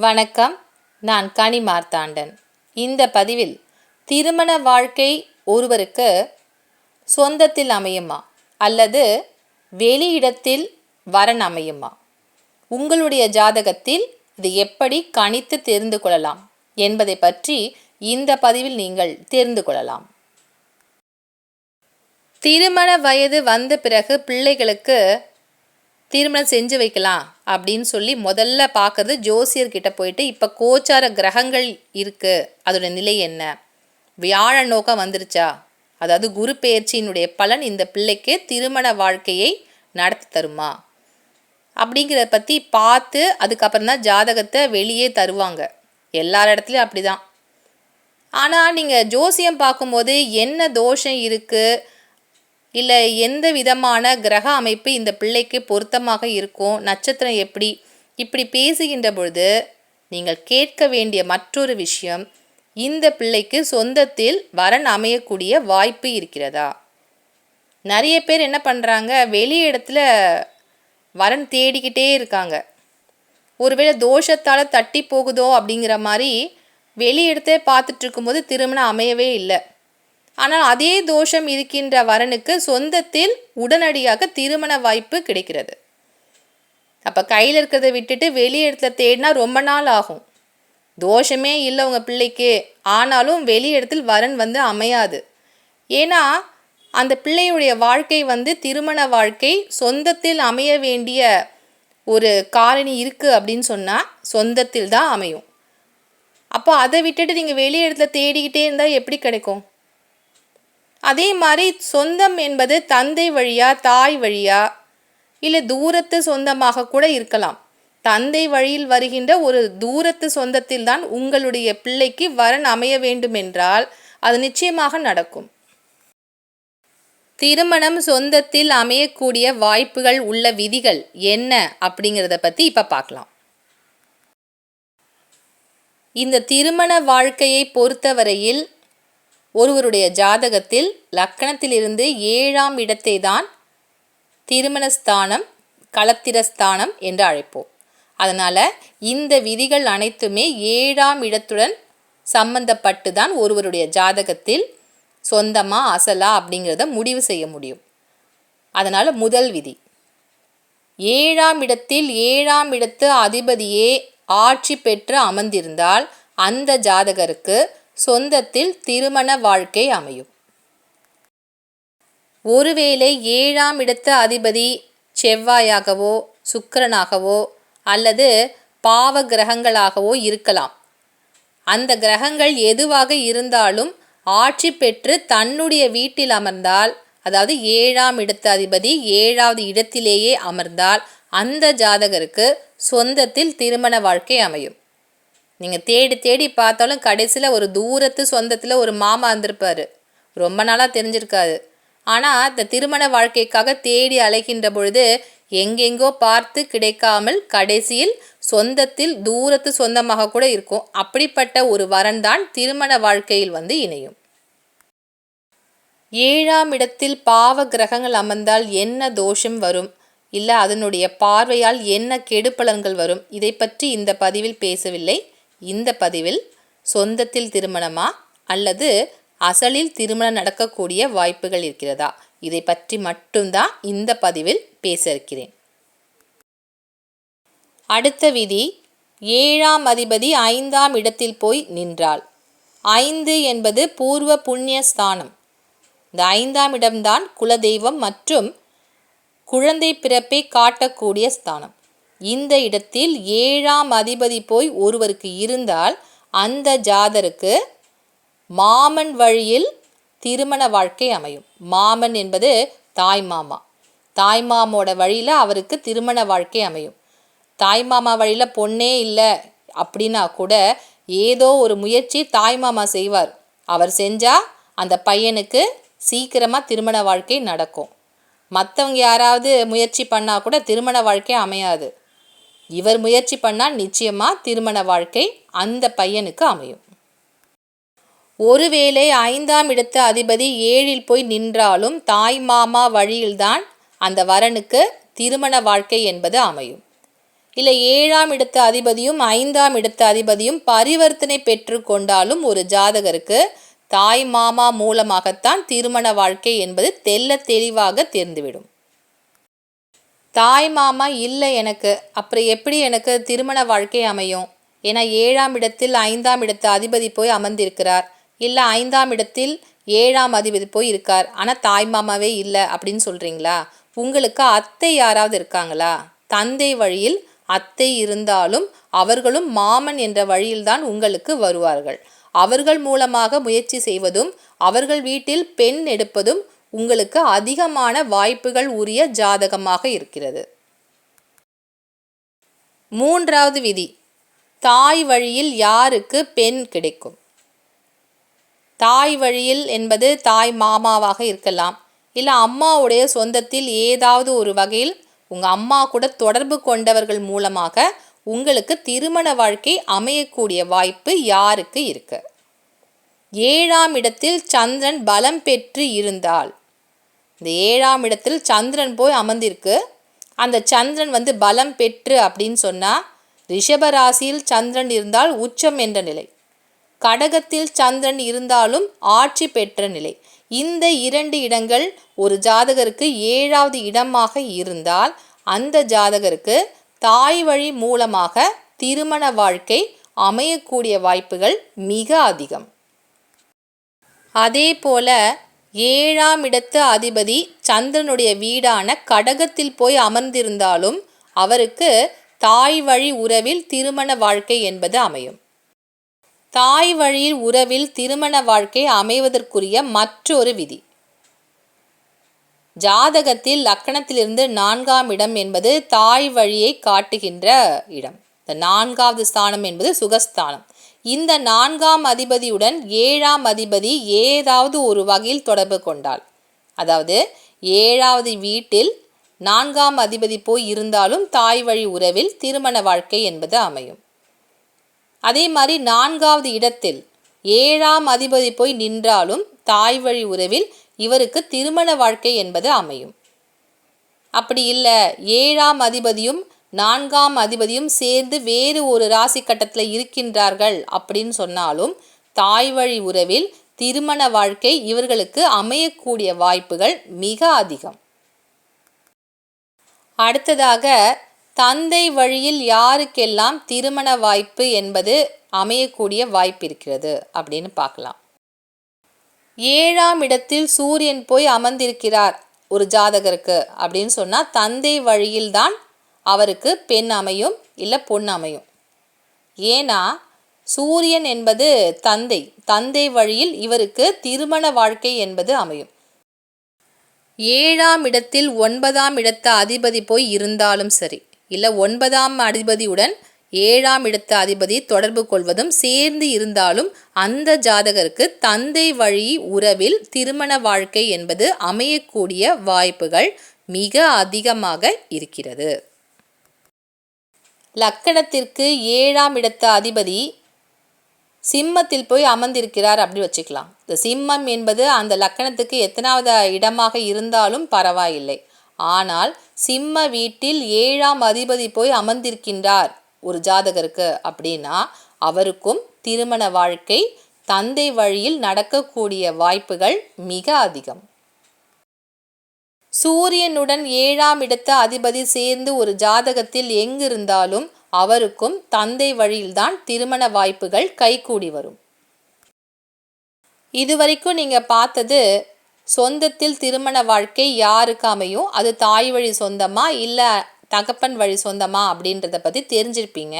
வணக்கம். நான் கனி மார்த்தாண்டன். இந்த பதிவில் திருமண வாழ்க்கை ஒருவருக்கு சொந்தத்தில் அமையுமா? அல்லது வெளியிடத்தில் வரன் அமையுமா? உங்களுடைய ஜாதகத்தில் இது எப்படி கணித்து தெரிந்து கொள்ளலாம்? என்பதை பற்றி இந்த பதிவில் நீங்கள் தெரிந்து கொள்ளலாம். திருமண வயது வந்த பிறகு பிள்ளைகளுக்கு திருமணம் செஞ்சு வைக்கலாம் அப்படின்னு சொல்லி முதல்ல பார்க்குறது ஜோசியர்கிட்ட போயிட்டு இப்போ கோச்சார கிரகங்கள் இருக்குது அதோட நிலை என்ன? வியாழ நோக்கம் வந்துருச்சா? அதாவது குரு பெயர்ச்சியினுடைய பலன் இந்த பிள்ளைக்கு திருமண வாழ்க்கையை நடத்தி தருமா? அப்படிங்கிறத பற்றி பார்த்து அதுக்கப்புறம் தான் ஜாதகத்தை வெளியே தருவாங்க. எல்லார் இடத்துலையும் அப்படி தான் ஆனால் நீங்கள் ஜோசியம் பார்க்கும்போது என்ன தோஷம் இருக்குது இல்லை எந்த விதமான கிரக அமைப்பு இந்த பிள்ளைக்கு பொருத்தமாக இருக்கும் நட்சத்திரம் எப்படி? இப்படி பேசுகின்ற பொழுது நீங்கள் கேட்க வேண்டிய மற்றொரு விஷயம் இந்த பிள்ளைக்கு சொந்தத்தில் வரன் அமையக்கூடிய வாய்ப்பு இருக்கிறதா? நிறைய பேர் என்ன பண்ணுறாங்க வெளி இடத்துல வரன் தேடிக்கிட்டே இருக்காங்க. ஒருவேளை தோஷத்தால் தட்டி போகுதோ அப்படிங்கிற மாதிரி வெளி இடத்தை பார்த்துட்டு இருக்கும்போது திருமணம் அமையவே இல்லை. ஆனால் அதே தோஷம் இருக்கின்ற வரனுக்கு சொந்தத்தில் உடனடியாக திருமண வாய்ப்பு கிடைக்கிறது. அப்போ கையில் இருக்கிறத விட்டுட்டு வெளி இடத்துல தேடினா ரொம்ப நாள் ஆகும். தோஷமே இல்லை உங்கள் பிள்ளைக்கு. ஆனாலும் வெளி இடத்தில் வரன் வந்து அமையாது. ஏன்னா அந்த பிள்ளையுடைய வாழ்க்கை வந்து திருமண வாழ்க்கை சொந்தத்தில் அமைய வேண்டிய ஒரு காரணி இருக்குது அப்படின்னு சொன்னால் சொந்தத்தில் தான் அமையும். அப்போ அதை விட்டுட்டு நீங்கள் வெளி இடத்துல தேடிக்கிட்டே இருந்தால் எப்படி கிடைக்கும்? அதே மாதிரி சொந்தம் என்பது தந்தை வழியா தாய் வழியா இல்லை தூரத்து சொந்தமாக கூட இருக்கலாம். தந்தை வழியில் வருகின்ற ஒரு தூரத்து சொந்தத்தில் தான் உங்களுடைய பிள்ளைக்கு வரன் அமைய வேண்டும் என்றால் அது நிச்சயமாக நடக்கும். திருமணம் சொந்தத்தில் அமையக்கூடிய வாய்ப்புகள் உள்ள விதிகள் என்ன அப்படிங்கிறத பற்றி இப்போ பார்க்கலாம் இந்த திருமண வாழ்க்கையை பொறுத்தவரையில் ஒருவருடைய ஜாதகத்தில் லக்கணத்திலிருந்து ஏழாம் இடத்தை தான் திருமணஸ்தானம் களத்திரஸ்தானம் என்று அழைப்போம். அதனால் இந்த விதிகள் அனைத்துமே ஏழாம் இடத்துடன் சம்பந்தப்பட்டு தான் ஒருவருடைய ஜாதகத்தில் சொந்தமாக அசலா அப்படிங்கிறத முடிவு செய்ய முடியும். அதனால் முதல் விதி. ஏழாம் இடத்தில் ஏழாம் இடத்து அதிபதியே ஆட்சி பெற்று அமர்ந்திருந்தால் அந்த ஜாதகருக்கு சொந்தத்தில் திருமண வாழ்க்கை அமையும். ஒருவேளை ஏழாம் இடத்த அதிபதி செவ்வாயாகவோ சுக்கரனாகவோ அல்லது பாவ கிரகங்களாகவோ இருக்கலாம். அந்த கிரகங்கள் எதுவாக இருந்தாலும் ஆட்சி பெற்று தன்னுடைய வீட்டில் அமர்ந்தால் அதாவது ஏழாம் இடத்து அதிபதி ஏழாவது இடத்திலேயே அமர்ந்தால் அந்த ஜாதகருக்கு சொந்தத்தில் திருமண வாழ்க்கை அமையும். நீங்கள் தேடி தேடி பார்த்தாலும் கடைசியில் ஒரு தூரத்து சொந்தத்தில் ஒரு மாமா இருந்திருப்பார் ரொம்ப நாளாக தெரிஞ்சிருக்காது. ஆனால் இந்த திருமண வாழ்க்கைக்காக தேடி அலைகின்ற பொழுது எங்கெங்கோ பார்த்து கிடைக்காமல் கடைசியில் சொந்தத்தில் தூரத்து சொந்தமாக கூட இருக்கும். அப்படிப்பட்ட ஒரு வரன்தான் திருமண வாழ்க்கையில் வந்து இணையும். ஏழாம் இடத்தில் பாவ கிரகங்கள் அமர்ந்தால் என்ன தோஷம் வரும்? இல்லை அதனுடைய பார்வையால் என்ன கெடுப்பலன்கள் வரும்? இதை பற்றி இந்த பதிவில் பேசவில்லை. இந்த பதிவில் சொந்தத்தில் திருமணமா அல்லது அசலில் திருமணம் நடக்கக்கூடிய வாய்ப்புகள் இருக்கிறதா? இதை பற்றி மட்டும்தான் இந்த பதிவில் பேச இருக்கிறேன் அடுத்த விதி ஏழாம் அதிபதி ஐந்தாம் இடத்தில் போய் நின்றாள். ஐந்து என்பது பூர்வ புண்ணிய ஸ்தானம். இந்த ஐந்தாம் இடம்தான் குலதெய்வம் மற்றும் குழந்தை பிறப்பை காட்டக்கூடிய ஸ்தானம். இந்த இடத்தில் ஏழாம் அதிபதி போய் ஒருவருக்கு இருந்தால் அந்த ஜாதருக்கு மாமன் வழியில் திருமண வாழ்க்கை அமையும். மாமன் என்பது தாய் மாமா. தாய் மாமோட வழியில் அவருக்கு திருமண வாழ்க்கை அமையும். தாய் மாமா வழியில் பொண்ணே இல்லை அப்படின்னா கூட ஏதோ ஒரு முயற்சி தாய் மாமா செய்வார். அவர் செஞ்சால் அந்த பையனுக்கு சீக்கிரமாக திருமண வாழ்க்கை நடக்கும். மற்றவங்க யாராவது முயற்சி பண்ணால் கூட திருமண வாழ்க்கை அமையாது. இவர் முயற்சி பண்ணால் நிச்சயமாக திருமண வாழ்க்கை அந்த பையனுக்கு அமையும். ஒருவேளை ஐந்தாம் இடத்து அதிபதி ஏழில் போய் நின்றாலும் தாய் மாமா வழியில்தான் அந்த வரனுக்கு திருமண வாழ்க்கை என்பது அமையும். இல்லை ஏழாம் இடத்து அதிபதியும் ஐந்தாம் இடத்து அதிபதியும் பரிவர்த்தனை பெற்று கொண்டாலும் ஒரு ஜாதகருக்கு தாய் மாமா மூலமாகத்தான் திருமண வாழ்க்கை என்பது தெல்ல தெளிவாக தெரிந்துவிடும். தாய் மாமா இல்லை எனக்கு அப்புறம் எப்படி எனக்கு திருமண வாழ்க்கை அமையும்? என ஏழாம் இடத்தில் ஐந்தாம் இடத்து அதிபதி போய் அமர்ந்திருக்கிறார். இல்லை ஐந்தாம் இடத்தில் ஏழாம் அதிபதி போய் இருக்கார். ஆனால் தாய் மாமாவே இல்லை அப்படின்னு சொல்கிறீங்களா உங்களுக்கு அத்தை யாராவது இருக்காங்களா? தந்தை வழியில் அத்தை இருந்தாலும் அவர்களும் மாமன் என்ற வழியில்தான் உங்களுக்கு வருவார்கள். அவர்கள் மூலமாக முயற்சி செய்வதும் அவர்கள் வீட்டில் பெண் எடுப்பதும் உங்களுக்கு அதிகமான வாய்ப்புகள் உரிய ஜாதகமாக இருக்கிறது. மூன்றாவது விதி. தாய் வழியில் யாருக்கு பெண் கிடைக்கும்? தாய் வழியில் என்பது தாய் மாமாவாக இருக்கலாம். இல்லை அம்மாவுடைய சொந்தத்தில் ஏதாவது ஒரு வகையில் உங்கள் அம்மா கூட தொடர்பு கொண்டவர்கள் மூலமாக உங்களுக்கு திருமண வாழ்க்கை அமையக்கூடிய வாய்ப்பு யாருக்கு இருக்கு? ஏழாம் இடத்தில் சந்திரன் பலம் பெற்று இருந்தால் இந்த ஏழாம் இடத்தில் சந்திரன் போய் அமர்ந்திருக்கு. அந்த சந்திரன் வந்து பலம் பெற்று அப்படின்னு சொன்னால் ரிஷபராசியில் சந்திரன் இருந்தால் உச்சம் என்ற நிலை. கடகத்தில் சந்திரன் இருந்தாலும் ஆட்சி பெற்ற நிலை. இந்த இரண்டு இடங்கள் ஒரு ஜாதகருக்கு ஏழாவது இடமாக இருந்தால் அந்த ஜாதகருக்கு தாய் வழி மூலமாக திருமண வாழ்க்கை அமையக்கூடிய வாய்ப்புகள் மிக அதிகம். அதே போல ஏழாம் இடத்து அதிபதி சந்திரனுடைய வீடான கடகத்தில் போய் அமர்ந்திருந்தாலும் அவருக்கு தாய் வழி உறவில் திருமண வாழ்க்கை என்பது அமையும். தாய் வழியில் உறவில் திருமண வாழ்க்கை அமைவதற்குரிய மற்றொரு விதி. ஜாதகத்தில் லக்கணத்திலிருந்து நான்காம் இடம் என்பது தாய் வழியை காட்டுகின்ற இடம். இந்த நான்காவது ஸ்தானம் என்பது சுகஸ்தானம். இந்த நான்காம் அதிபதியுடன் ஏழாம் அதிபதி ஏதாவது ஒரு வகையில் தொடர்பு கொண்டால் அதாவது ஏழாவது வீட்டில் நான்காம் அதிபதி போய் இருந்தாலும் தாய் வழி உறவில் திருமண வாழ்க்கை என்பது அமையும். அதே மாதிரி நான்காவது இடத்தில் ஏழாம் அதிபதி போய் நின்றாலும் தாய் வழி உறவில் இவருக்கு திருமண வாழ்க்கை என்பது அமையும். அப்படி இல்லை ஏழாம் அதிபதியும் நான்காம் அதிபதியும் சேர்ந்து வேறு ஒரு ராசி கட்டத்தில் இருக்கின்றார்கள் அப்படின்னு சொன்னாலும் தாய் வழி உறவில் திருமண வாழ்க்கை இவர்களுக்கு அமையக்கூடிய வாய்ப்புகள் மிக அதிகம். அடுத்ததாக தந்தை வழியில் யாருக்கெல்லாம் திருமண வாய்ப்பு என்பது அமையக்கூடிய வாய்ப்பு இருக்கிறது அப்படின்னு பார்க்கலாம். ஏழாம் இடத்தில் சூரியன் போய் அமர்ந்திருக்கிறார் ஒரு ஜாதகருக்கு அப்படின்னு சொன்னால் தந்தை வழியில்தான் அவருக்கு பெண் அமையும் இல்லை பொன் அமையும். ஏன்னா சூரியன் என்பது தந்தை தந்தை வழியில் இவருக்கு திருமண வாழ்க்கை என்பது அமையும். ஏழாம் இடத்தில் ஒன்பதாம் இடத்த அதிபதி போய் இருந்தாலும் சரி இல்லை ஒன்பதாம் அதிபதியுடன் ஏழாம் இடத்த அதிபதி தொடர்பு கொள்வதும் சேர்ந்து இருந்தாலும் அந்த ஜாதகருக்கு தந்தை வழி உறவில் திருமண வாழ்க்கை என்பது அமையக்கூடிய வாய்ப்புகள் மிக அதிகமாக இருக்கிறது. லக்கணத்திற்கு ஏழாம் இடத்த அதிபதி சிம்மத்தில் போய் அமர்ந்திருக்கிறார் அப்படி வச்சுக்கலாம். இந்த சிம்மம் என்பது அந்த லக்கணத்துக்கு எத்தனாவது இடமாக இருந்தாலும் பரவாயில்லை. ஆனால் சிம்ம வீட்டில் ஏழாம் அதிபதி போய் அமர்ந்திருக்கின்றார் ஒரு ஜாதகருக்கு அப்படின்னா அவருக்கும் திருமண வாழ்க்கை தந்தை வழியில் நடக்கக்கூடிய வாய்ப்புகள் மிக அதிகம். சூரியனுடன் ஏழாம் இடத்த அதிபதி சேர்ந்து ஒரு ஜாதகத்தில் எங்கிருந்தாலும் அவருக்கும் தந்தை வழியில்தான் திருமண வாய்ப்புகள் கைகூடி வரும். இதுவரைக்கும் நீங்கள் பார்த்தது சொந்தத்தில் திருமண வாழ்க்கை யாருக்கு அமையும்? அது தாய் வழி சொந்தமா? இல்லை தகப்பன் வழி சொந்தமா? அப்படின்றத பற்றி தெரிஞ்சிருப்பீங்க.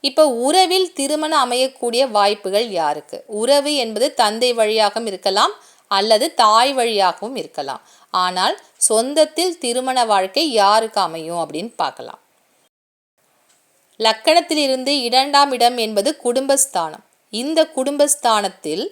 இப்போ உறவில் திருமணம் அமையக்கூடிய வாய்ப்புகள் யாருக்கு? உறவு என்பது தந்தை வழியாகவும் இருக்கலாம் அல்லது தாய் வழியாகவும் இருக்கலாம். ஆனால் சொந்தத்தில் திருமண வாழ்க்கை யாருக்கு அமையும் அப்படின்னு பார்க்கலாம். லக்கணத்திலிருந்து இரண்டாம் இடம் என்பது குடும்பஸ்தானம். இந்த குடும்பஸ்தானத்தில்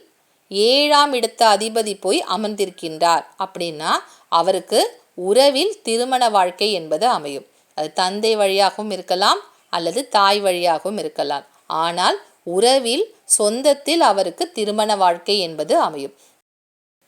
ஏழாம் இடத்த அதிபதி போய் அமர்ந்திருக்கின்றார் அப்படின்னா அவருக்கு உறவில் திருமண வாழ்க்கை என்பது அமையும். அது தந்தை வழியாகவும் இருக்கலாம் அல்லது தாய் வழியாகவும் இருக்கலாம். ஆனால் உறவில் சொந்தத்தில் அவருக்கு திருமண வாழ்க்கை என்பது அமையும்.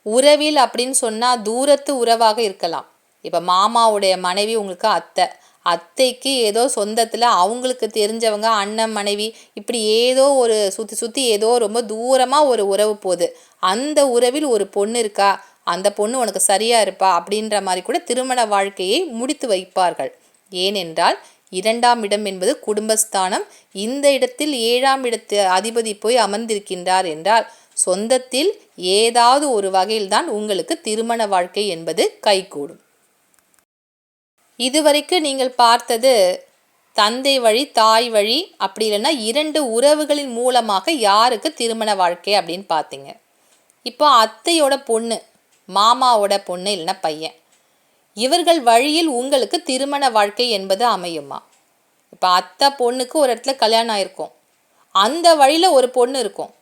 உறவில் அப்படின்னு சொன்னால் தூரத்து உறவாக இருக்கலாம். இப்போ மாமாவுடைய மனைவி உங்களுக்கு அத்தை. அத்தைக்கு ஏதோ சொந்தத்தில் அவங்களுக்கு தெரிஞ்சவங்க அண்ணன் மனைவி இப்படி ஏதோ ஒரு சுற்றி சுற்றி ஏதோ ரொம்ப தூரமாக ஒரு உறவு போகுது. அந்த உறவில் ஒரு பொண்ணு இருக்கா? அந்த பொண்ணு உனக்கு சரியாக இருப்பா? அப்படின்ற மாதிரி கூட திருமண வாழ்க்கையை முடித்து வைப்பார்கள். ஏனென்றால் இரண்டாம் இடம் என்பது குடும்பஸ்தானம். இந்த இடத்தில் ஏழாம் இடத்து அதிபதி போய் அமர்ந்திருக்கின்றார் என்றால் சொந்தத்தில் ஏதாவது ஒரு வகையில்தான் உங்களுக்கு திருமண வாழ்க்கை என்பது கைகூடும். இதுவரைக்கு நீங்கள் பார்த்தது தந்தை வழி தாய் வழி அப்படி இல்லைன்னா இரண்டு உறவுகளின் மூலமாக யாருக்கு திருமண வாழ்க்கை அப்படின்னு பார்த்தீங்க. இப்போ அத்தையோட பொண்ணு மாமாவோட பொண்ணு இல்லைன்னா பையன். இவர்கள் வழியில் உங்களுக்கு திருமண வாழ்க்கை என்பது அமையுமா? இப்போ அத்தை பொண்ணுக்கு ஒரு இடத்துல கல்யாணம் ஆயிருக்கும். அந்த வழியில் ஒரு பொண்ணு இருக்கும்.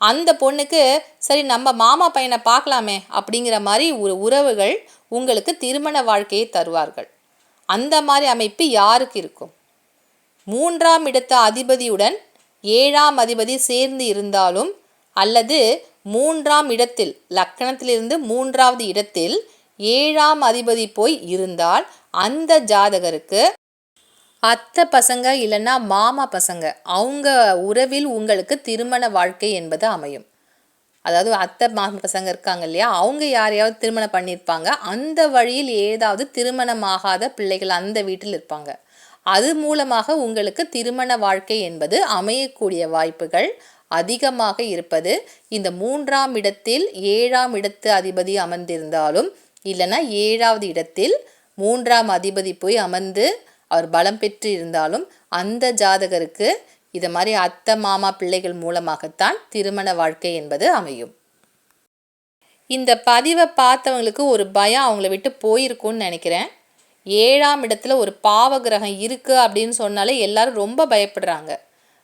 அந்த பொண்ணுக்கு சரி நம்ம மாமா பையனை பார்க்கலாமே அப்படிங்கிற மாதிரி ஒரு உறவுகள் உங்களுக்கு திருமண வாழ்க்கையை தருவார்கள். அந்த மாதிரி அமைப்பு யாருக்கு இருக்கும்? மூன்றாம் இடத்த அதிபதியுடன் ஏழாம் அதிபதி சேர்ந்து இருந்தாலும் அல்லது மூன்றாம் இடத்தில் லக்கணத்திலிருந்து மூன்றாவது இடத்தில் ஏழாம் அதிபதி போய் இருந்தால் அந்த ஜாதகருக்கு அத்தை பசங்க இல்லைன்னா மாமா பசங்க அவங்க உறவில் உங்களுக்கு திருமண வாழ்க்கை என்பது அமையும். அதாவது அத்தை மாமா பசங்க இருக்காங்க இல்லையா? அவங்க யாரையாவது திருமணம் பண்ணியிருப்பாங்க. அந்த வழியில் ஏதாவது திருமணமாகாத பிள்ளைகள் அந்த வீட்டில் இருப்பாங்க. அது மூலமாக உங்களுக்கு திருமண வாழ்க்கை என்பது அமையக்கூடிய வாய்ப்புகள் அதிகமாக இருப்பது. இந்த மூன்றாம் இடத்தில் ஏழாம் இடத்து அதிபதி அமர்ந்திருந்தாலும் இல்லைன்னா ஏழாவது இடத்தில் மூன்றாம் அதிபதி போய் அமர்ந்து அவர் பலம் பெற்று இருந்தாலும் அந்த ஜாதகருக்கு இதை மாதிரி அத்தை மாமா பிள்ளைகள் மூலமாகத்தான் திருமண வாழ்க்கை என்பது அமையும். இந்த பதிவை பார்த்தவங்களுக்கு ஒரு பயம் அவங்கள விட்டு போயிருக்கும்னு நினைக்கிறேன். ஏழாம் இடத்துல ஒரு பாவ கிரகம் இருக்குது அப்படின்னு சொன்னாலே எல்லாரும் ரொம்ப பயப்படுறாங்க.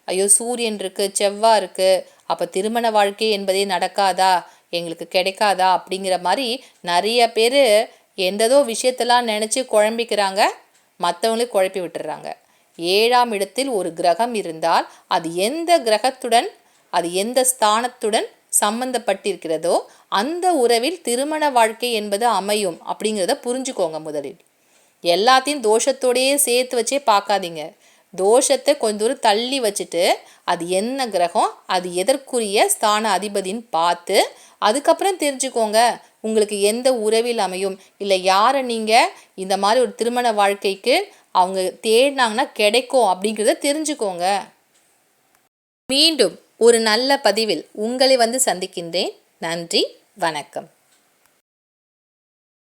ஐயோ சூரியன் இருக்குது செவ்வாய் இருக்குது அப்போ திருமண வாழ்க்கை என்பதே நடக்காதா? எங்களுக்கு கிடைக்காதா? அப்படிங்கிற மாதிரி நிறைய பேர் எந்ததோ விஷயத்தெல்லாம் நினச்சி குழம்பிக்கிறாங்க. மற்றவங்களே குழப்பி விட்டுறாங்க. ஏழாம் இடத்தில் ஒரு கிரகம் இருந்தால் அது எந்த கிரகத்துடன் அது எந்த ஸ்தானத்துடன் சம்பந்தப்பட்டிருக்கிறதோ அந்த உறவில் திருமண வாழ்க்கை என்பது அமையும் அப்படிங்கிறத புரிஞ்சுக்கோங்க முதலில். எல்லாத்தையும் தோஷத்தோடையே சேர்த்து வச்சே பார்க்காதீங்க. தோஷத்தை கொஞ்ச தூரம் தள்ளி வச்சுட்டு அது என்ன கிரகம் அது எதற்குரிய ஸ்தான அதிபதின்னு பார்த்து அதுக்கப்புறம் தெரிஞ்சுக்கோங்க உங்களுக்கு எந்த உறவில் அமையும். இல்லை யாரை நீங்கள் இந்த மாதிரி ஒரு திருமண வாழ்க்கைக்கு அவங்க தேடினாங்கன்னா கிடைக்கும் அப்படிங்கிறத தெரிஞ்சுக்கோங்க. மீண்டும் ஒரு நல்ல பதிவில் உங்களை வந்து சந்திக்கின்றேன். நன்றி வணக்கம்.